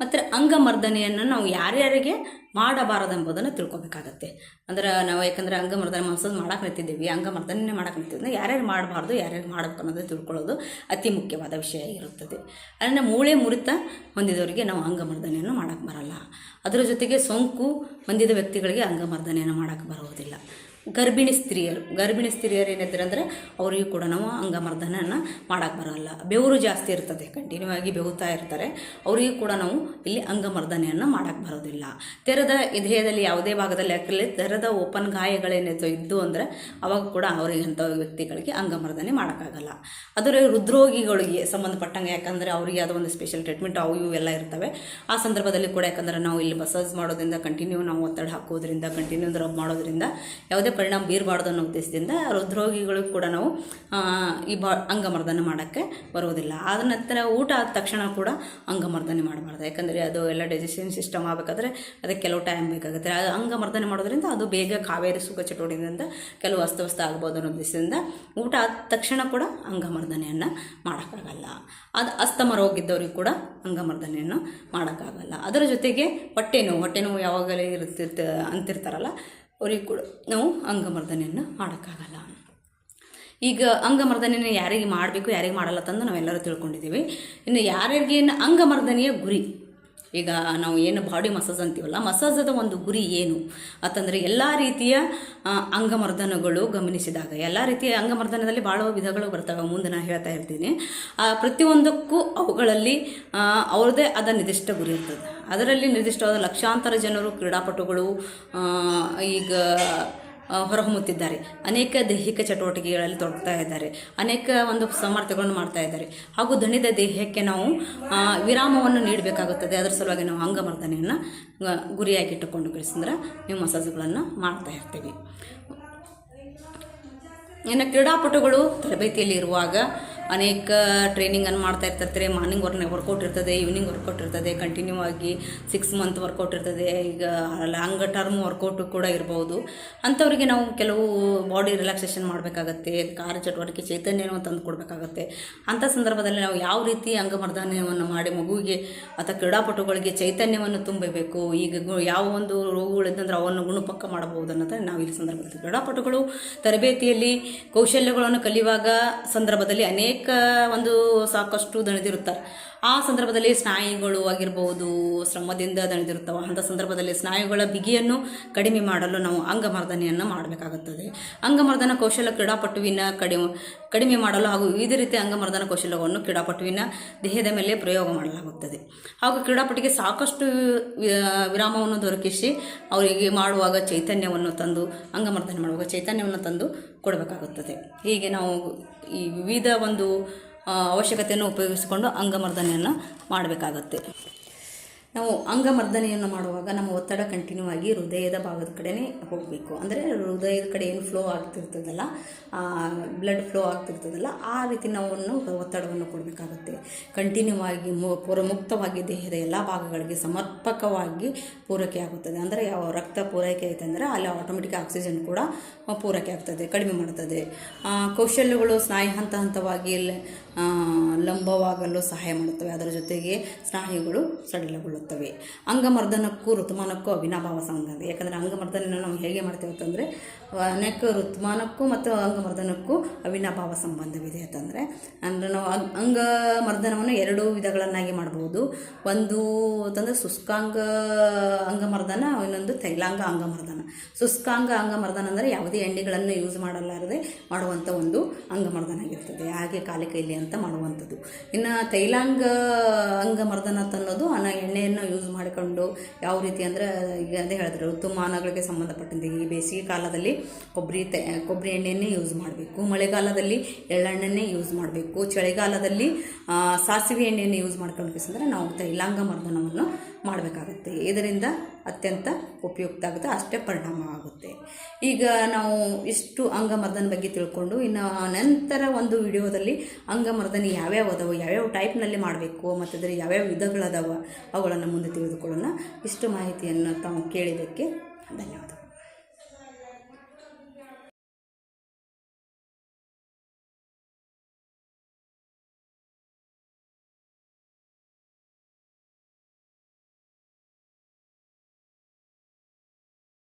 ಮತ್ತು ಅಂಗಮರ್ದನೆಯನ್ನು ನಾವು ಯಾರ್ಯಾರಿಗೆ ಮಾಡಬಾರದೆಂಬುದನ್ನು ತಿಳ್ಕೊಬೇಕಾಗತ್ತೆ. ಅಂದ್ರೆ ನಾವು ಯಾಕಂದರೆ ಅಂಗಮರ್ದನೆ ಮನಸ್ಸು ಮಾಡಕ್ಕೆ ನಿಂತಿದ್ದೀವಿ ಅಂಗಮರ್ದನೆ ಮಾಡಕ್ಕೆ ನಿಂತಿದ್ದರೆ ಯಾರ್ಯಾರು ಮಾಡಬಾರ್ದು, ಯಾರ್ಯಾರು ಮಾಡಬೇಕು ಅನ್ನೋದು ತಿಳ್ಕೊಳ್ಳೋದು ಅತಿ ಮುಖ್ಯವಾದ ವಿಷಯ ಇರುತ್ತದೆ ಅದನ್ನು ಮೂಳೆ ಮುರಿತ ಹೊಂದಿದವರಿಗೆ ನಾವು ಅಂಗಮರ್ದನೆಯನ್ನು ಮಾಡೋಕ್ಕೆ ಬರಲ್ಲ. ಅದರ ಜೊತೆಗೆ ಸೋಂಕು ಹೊಂದಿದ ವ್ಯಕ್ತಿಗಳಿಗೆ ಅಂಗಮರ್ದನೆಯನ್ನು ಮಾಡೋಕ್ಕೆ ಬರುವುದಿಲ್ಲ. ಗರ್ಭಿಣಿ ಸ್ತ್ರೀಯರು. ಗರ್ಭಿಣಿ ಸ್ತ್ರೀಯರು ಏನಿದ್ದಾರೆ ಅಂದರೆ ಅವರಿಗೂ ಕೂಡ ನಾವು ಅಂಗಮರ್ದನನ ಮಾಡೋಕ್ಕೆ ಬರೋಲ್ಲ. ಬೆವರು ಜಾಸ್ತಿ ಇರ್ತದೆ ಕಂಟಿನ್ಯೂ ಆಗಿ ಬೆವುತ್ತಾ ಇರ್ತಾರೆ. ಅವರಿಗೂ ಕೂಡ ನಾವು ಇಲ್ಲಿ ಅಂಗಮರ್ದನೆಯನ್ನು ಮಾಡೋಕ್ಕೆ ಬರೋದಿಲ್ಲ. ತೆರೆದ ದೇಹದಲ್ಲಿ ಯಾವುದೇ ಭಾಗದಲ್ಲಿ ಯಾಕಲ್ಲಿ ತೆರೆದ ಓಪನ್ ಗಾಯಗಳೇನಿತ್ತು ಇದ್ದು ಅಂದರೆ ಅವಾಗ ಕೂಡ ಅವರಿಗೆ ಅಂಥ ವ್ಯಕ್ತಿಗಳಿಗೆ ಅಂಗಮರ್ದನೆ ಮಾಡೋಕ್ಕಾಗಲ್ಲ. ಅದರ ಹೃದ್ರೋಗಿಗಳಿಗೆ ಸಂಬಂಧಪಟ್ಟಂಗೆ ಯಾಕಂದರೆ ಅವರಿಗೆ ಅದು ಒಂದು ಸ್ಪೆಷಲ್ ಟ್ರೀಟ್ಮೆಂಟ್ ಅವು ಇವು ಎಲ್ಲ ಇರ್ತವೆ. ಆ ಸಂದರ್ಭದಲ್ಲಿ ಕೂಡ ಯಾಕಂದರೆ ನಾವು ಇಲ್ಲಿ ಮಸಾಜ್ ಮಾಡೋದ್ರಿಂದ ಕಂಟಿನ್ಯೂ ನಾವು ಒತ್ತಡ ಹಾಕೋದ್ರಿಂದ ಕಂಟಿನ್ಯೂ ರಬ್ ಮಾಡೋದ್ರಿಂದ ಯಾವುದೇ ಪರಿಣಾಮ ಬೀರಬಾರ್ದು ಅನ್ನೋ ಉದ್ದೇಶದಿಂದ ಹೃದ್ರೋಗಿಗಳು ಕೂಡ ನಾವು ಈ ಬಾ, ಅಂಗಮರ್ದನೆ ಮಾಡೋಕ್ಕೆ ಬರುವುದಿಲ್ಲ. ಆದ ನಂತರ ಊಟ ಆದ ತಕ್ಷಣ ಕೂಡ ಅಂಗಮರ್ದನೆ ಮಾಡಬಾರ್ದು. ಯಾಕಂದರೆ ಅದು ಎಲ್ಲ ಡೈಜೆಷನ್ ಸಿಸ್ಟಮ್ ಆಗಬೇಕಾದ್ರೆ ಅದಕ್ಕೆ ಕೆಲವು ಟೈಮ್ ಬೇಕಾಗುತ್ತೆ. ಅದು ಅಂಗಮರ್ದನೆ ಮಾಡೋದ್ರಿಂದ ಅದು ಬೇಗ ಕಾವೇರಿ ಸುಖ ಚಟುವಟಿಕೆಯಿಂದ ಕೆಲವು ಅಸ್ತವ್ಯಸ್ತ ಆಗ್ಬೋದು ಅನ್ನೋ ಉದ್ದೇಶದಿಂದ ಊಟ ಆದ ತಕ್ಷಣ ಕೂಡ ಅಂಗಮರ್ದನೆಯನ್ನು ಮಾಡೋಕ್ಕಾಗಲ್ಲ. ಅದು ಅಸ್ತಮ ರೋಗಿದ್ದವ್ರಿಗೆ ಕೂಡ ಅಂಗಮರ್ದನೆಯನ್ನು ಮಾಡೋಕ್ಕಾಗಲ್ಲ. ಅದರ ಜೊತೆಗೆ ಹೊಟ್ಟೆ ನೋವು ಹೊಟ್ಟೆ ನೋವು ಯಾವಾಗಲೇ ಇರ್ತಿರ್ತ ಅಂತಿರ್ತಾರಲ್ಲ ಅವ್ರಿಗೆ ಕೂಡ ನಾವು ಅಂಗಮರ್ದನೆಯನ್ನು ಮಾಡೋಕ್ಕಾಗಲ್ಲ. ಈಗ ಅಂಗಮರ್ದನೆಯನ್ನು ಯಾರಿಗೆ ಮಾಡಬೇಕು, ಯಾರಿಗೆ ಮಾಡಲ್ಲ ತಂದು ನಾವೆಲ್ಲರೂ ತಿಳ್ಕೊಂಡಿದ್ದೀವಿ. ಇನ್ನು ಯಾರ್ಯಾರಿಗೆ ಏನು ಅಂಗಮರ್ದನೆಯ ಗುರಿ ಈಗ ನಾವು ಏನು ಬಾಡಿ ಮಸಾಜ್ ಅಂತೀವಲ್ಲ ಮಸಾಜದ ಒಂದು ಗುರಿ ಏನು? ಅಂತಂದರೆ ಎಲ್ಲ ರೀತಿಯ ಅಂಗಮರ್ದನಗಳು ಗಮನಿಸಿದಾಗ ಎಲ್ಲ ರೀತಿಯ ಅಂಗಮರ್ದನದಲ್ಲಿ ಭಾಳ ವಿಧಗಳು ಬರ್ತವೆ ಮುಂದೆ ನಾನು ಹೇಳ್ತಾ ಇರ್ತೀನಿ. ಆ, ಪ್ರತಿಯೊಂದಕ್ಕೂ ಅವುಗಳಲ್ಲಿ ಅವರದೇ ಅವ್ರದ್ದೇ ಆದ ನಿರ್ದಿಷ್ಟ ಗುರಿ ಇರ್ತದೆ. ಅದರಲ್ಲಿ ನಿರ್ದಿಷ್ಟವಾದ ಲಕ್ಷಾಂತರ ಜನರು ಕ್ರೀಡಾಪಟುಗಳು ಈಗ ಹೊರಹೊಮ್ಮುತ್ತಿದ್ದಾರೆ. ಅನೇಕ ದೈಹಿಕ ಚಟುವಟಿಕೆಗಳಲ್ಲಿ ತೊಡಗ್ತಾ ಇದ್ದಾರೆ. ಅನೇಕ ಒಂದು ಸಾಮರ್ಥ್ಯಗಳನ್ನು ಮಾಡ್ತಾ ಇದ್ದಾರೆ. ಹಾಗೂ ದಣಿದ ದೇಹಕ್ಕೆ ನಾವು ವಿರಾಮವನ್ನು ನೀಡಬೇಕಾಗುತ್ತದೆ. ಅದರ ಸಲುವಾಗಿ ನಾವು ಅಂಗಮರ್ದನೆಯನ್ನು ಗುರಿಯಾಗಿಟ್ಟುಕೊಂಡು ಕಳಿಸಿದ್ರೆ ನೀವು ಮಸಾಜ್ಗಳನ್ನು ಮಾಡ್ತಾ ಇರ್ತೀವಿ. ಇನ್ನು ಕ್ರೀಡಾಪಟುಗಳು ತರಬೇತಿಯಲ್ಲಿ ಇರುವಾಗ ಅನೇಕ ಟ್ರೈನಿಂಗನ್ನು ಮಾಡ್ತಾ ಇರ್ತಾರೆ ಮಾರ್ನಿಂಗ್ ವರ್ಕ್ ವರ್ಕೌಟ್ ಇರ್ತದೆ ಈವ್ನಿಂಗ್ ವರ್ಕೌಟ್ ಇರ್ತದೆ ಕಂಟಿನ್ಯೂ ಆಗಿ ಸಿಕ್ಸ್ ಮಂತ್ ವರ್ಕೌಟ್ ಇರ್ತದೆ. ಈಗ ಲಾಂಗ್ ಟರ್ಮ್ ವರ್ಕೌಟ್ ಕೂಡ ಇರ್ಬೋದು. ಅಂಥವರಿಗೆ ನಾವು ಕೆಲವು ಬಾಡಿ ರಿಲ್ಯಾಕ್ಸೇಷನ್ ಮಾಡಬೇಕಾಗತ್ತೆ, ಕಾರ್ಯ ಚಟುವಟಿಕೆ ಚೈತನ್ಯವನ್ನು ತಂದು ಕೊಡಬೇಕಾಗತ್ತೆ. ಅಂಥ ಸಂದರ್ಭದಲ್ಲಿ ನಾವು ಯಾವ ರೀತಿ ಅಂಗಮರ್ದನವನ್ನು ಮಾಡಿ ಮಗುವಿಗೆ ಅಥವಾ ಕ್ರೀಡಾಪಟುಗಳಿಗೆ ಚೈತನ್ಯವನ್ನು ತುಂಬಬೇಕು, ಈಗ ಯಾವ ಒಂದು ರೋಗಗಳಿದ್ದಂದ್ರೆ ಅವನ್ನು ಗುಣಪಕ್ಕ ಮಾಡಬಹುದು ಅನ್ನೋದನ್ನು ನಾವು ಈ ಸಂದರ್ಭದಲ್ಲಿ ಕ್ರೀಡಾಪಟುಗಳು ತರಬೇತಿಯಲ್ಲಿ ಕೌಶಲ್ಯಗಳನ್ನು ಕಲಿಯುವಾಗ ಸಂದರ್ಭದಲ್ಲಿ ಅನೇಕ ಒಂದು ಸಾಕಷ್ಟು ದಣಿದಿರುತ್ತಾರೆ. ಆ ಸಂದರ್ಭದಲ್ಲಿ ಸ್ನಾಯುಗಳು ಆಗಿರ್ಬೋದು, ಶ್ರಮದಿಂದ ದಣಿದಿರುತ್ತವೆ. ಅಂಥ ಸಂದರ್ಭದಲ್ಲಿ ಸ್ನಾಯುಗಳ ಬಿಗಿಯನ್ನು ಕಡಿಮೆ ಮಾಡಲು ನಾವು ಅಂಗಮರ್ದನೆಯನ್ನು ಮಾಡಬೇಕಾಗುತ್ತದೆ. ಅಂಗಮರ್ದನ ಕೌಶಲ ಕ್ರೀಡಾಪಟುವಿನ ಕಡಿಮೆ ಕಡಿಮೆ ಮಾಡಲು ಹಾಗೂ ವಿವಿಧ ರೀತಿಯ ಅಂಗಮರ್ದನ ಕೌಶಲ್ಯವನ್ನು ಕ್ರೀಡಾಪಟುವಿನ ದೇಹದ ಮೇಲೆ ಪ್ರಯೋಗ ಮಾಡಲಾಗುತ್ತದೆ. ಹಾಗೂ ಕ್ರೀಡಾಪಟಿಗೆ ಸಾಕಷ್ಟು ವಿರಾಮವನ್ನು ದೊರಕಿಸಿ ಅವರಿಗೆ ಮಾಡುವಾಗ ಚೈತನ್ಯವನ್ನು ತಂದು, ಅಂಗಮರ್ದನೆ ಮಾಡುವಾಗ ಚೈತನ್ಯವನ್ನು ತಂದು ಕೊಡಬೇಕಾಗುತ್ತದೆ. ಹೀಗೆ ನಾವು ಈ ವಿವಿಧ ಒಂದು ಅವಶ್ಯಕತೆಯನ್ನು ಉಪಯೋಗಿಸಿಕೊಂಡು ಅಂಗಮರ್ದನೆಯನ್ನು ಮಾಡಬೇಕಾಗತ್ತೆ. ನಾವು ಅಂಗಮರ್ದನೆಯನ್ನು ಮಾಡುವಾಗ ನಮ್ಮ ಒತ್ತಡ ಕಂಟಿನ್ಯೂ ಆಗಿ ಹೃದಯದ ಭಾಗದ ಕಡೆನೇ ಹೋಗಬೇಕು. ಅಂದರೆ ಹೃದಯದ ಕಡೆ ಏನು ಫ್ಲೋ ಆಗ್ತಿರ್ತದಲ್ಲ ಬ್ಲಡ್ ಫ್ಲೋ ಆಗ್ತಿರ್ತದಲ್ಲ, ಆ ರೀತಿ ನಾವು ಒತ್ತಡವನ್ನು ಕೊಡಬೇಕಾಗುತ್ತೆ. ಕಂಟಿನ್ಯೂ ಆಗಿ ಪೂರ ಮುಕ್ತವಾಗಿ ದೇಹದ ಎಲ್ಲ ಭಾಗಗಳಿಗೆ ಸಮರ್ಪಕವಾಗಿ ಪೂರೈಕೆ ಆಗುತ್ತದೆ. ಅಂದರೆ ಯಾವ ರಕ್ತ ಪೂರೈಕೆ ಐತೆ ಅಂದರೆ ಅಲ್ಲಿ ಆಟೋಮೆಟಿಕ್ ಆಕ್ಸಿಜನ್ ಕೂಡ ಪೂರೈಕೆ ಆಗ್ತದೆ, ಕಡಿಮೆ ಮಾಡುತ್ತದೆ. ಕೌಶಲ್ಯಗಳು ಸ್ನಾಯು ಹಂತ ಹಂತವಾಗಿ ಲಂಬವಾಗಲು ಸಹಾಯ ಮಾಡುತ್ತವೆ. ಅದರ ಜೊತೆಗೆ ಸ್ನಾಯುಗಳು ಸಡಿಲಗೊಳ್ಳುತ್ತವೆ. ಅಂಗಮರ್ದನಕ್ಕೂ ಋತುಮಾನಕ್ಕೂ ಅವಿನಾಭಾವ ಸಂಬಂಧ. ಯಾಕಂದರೆ ಅಂಗಮರ್ದನ ನಾವು ಹೇಗೆ ಮಾಡ್ತೇವೆ ಅಂತಂದರೆ, ಅನೇಕ ಋತುಮಾನಕ್ಕೂ ಮತ್ತು ಅಂಗಮರ್ದನಕ್ಕೂ ಅವಿನಾಭಾವ ಸಂಬಂಧವಿದೆ ಅಂತಂದರೆ, ಅಂದರೆ ನಾವು ಅಂಗ್, ಅಂಗಮರ್ದನವನ್ನು ಎರಡು ವಿಧಗಳನ್ನಾಗಿ ಮಾಡ್ಬೋದು. ಒಂದು ಅಂತಂದರೆ ಶುಷ್ಕಾಂಗ ಅಂಗಮರ್ದನ, ಇನ್ನೊಂದು ತೈಲಾಂಗ ಅಂಗಮರ್ದನ. ಶುಷ್ಕಾಂಗ ಅಂಗಮರ್ದನ ಅಂದರೆ ಯಾವುದೇ ಎಣ್ಣೆಗಳನ್ನು ಯೂಸ್ ಮಾಡಲಾರದೆ ಮಾಡುವಂಥ ಒಂದು ಅಂಗಮರ್ದನ ಆಗಿರ್ತದೆ. ಹಾಗೆ ಕಾಲಿಕೈಲಿ ಅಂತ ಮಾಡುವಂಥದ್ದು. ಇನ್ನು ತೈಲಾಂಗ ಅಂಗಮರ್ದನ ತನ್ನೋದು ಅನ್ನ ಎಣ್ಣೆಯನ್ನು ಯೂಸ್ ಮಾಡಿಕೊಂಡು ಯಾವ ರೀತಿ ಅಂದರೆ, ಈಗ ಅದೇ ಹೇಳಿದ್ರೆ ಋತುಮಾನಗಳಿಗೆ ಸಂಬಂಧಪಟ್ಟಂತೆ ಈ ಬೇಸಿಗೆ ಕಾಲದಲ್ಲಿ ಕೊಬ್ಬರಿ ತೆ, ಕೊಬ್ಬರಿ ಎಣ್ಣೆಯನ್ನೇ ಯೂಸ್ ಮಾಡಬೇಕು. ಮಳೆಗಾಲದಲ್ಲಿ ಎಳ್ಳೆಣ್ಣೆನೇ ಯೂಸ್ ಮಾಡಬೇಕು. ಚಳಿಗಾಲದಲ್ಲಿ ಸಾಸಿವೆ ಎಣ್ಣೆಯನ್ನು ಯೂಸ್ ಮಾಡ್ಕೊಳ್ಬೇಕಂದ್ರೆ ನಾವು ತೈಲಾಂಗ ಮರ್ದನವನ್ನು ಮಾಡಬೇಕಾಗತ್ತೆ. ಇದರಿಂದ ಅತ್ಯಂತ ಉಪಯುಕ್ತ ಆಗುತ್ತೆ ಅಷ್ಟೇ ಪರಿಣಾಮ ಆಗುತ್ತೆ. ಈಗ ನಾವು ಇಷ್ಟು ಅಂಗಮರ್ದನ ಬಗ್ಗೆ ತಿಳ್ಕೊಂಡು ಇನ್ನು ನಂತರ ಒಂದು ವಿಡಿಯೋದಲ್ಲಿ ಅಂಗಮರ್ದನ ಯಾವ್ಯಾವ ಅದಾವೆ, ಯಾವ್ಯಾವ ಟೈಪ್ನಲ್ಲಿ ಮಾಡಬೇಕು ಮತ್ತು ಅದರ ಯಾವ್ಯಾವ ವಿಧಗಳದಾವ ಅವುಗಳನ್ನು ಮುಂದೆ ತಿಳಿದುಕೊಳ್ಳೋಣ. ಇಷ್ಟು ಮಾಹಿತಿಯನ್ನು ತಾವು ಕೇಳಿದ್ದಕ್ಕೆ ಧನ್ಯವಾದಗಳು.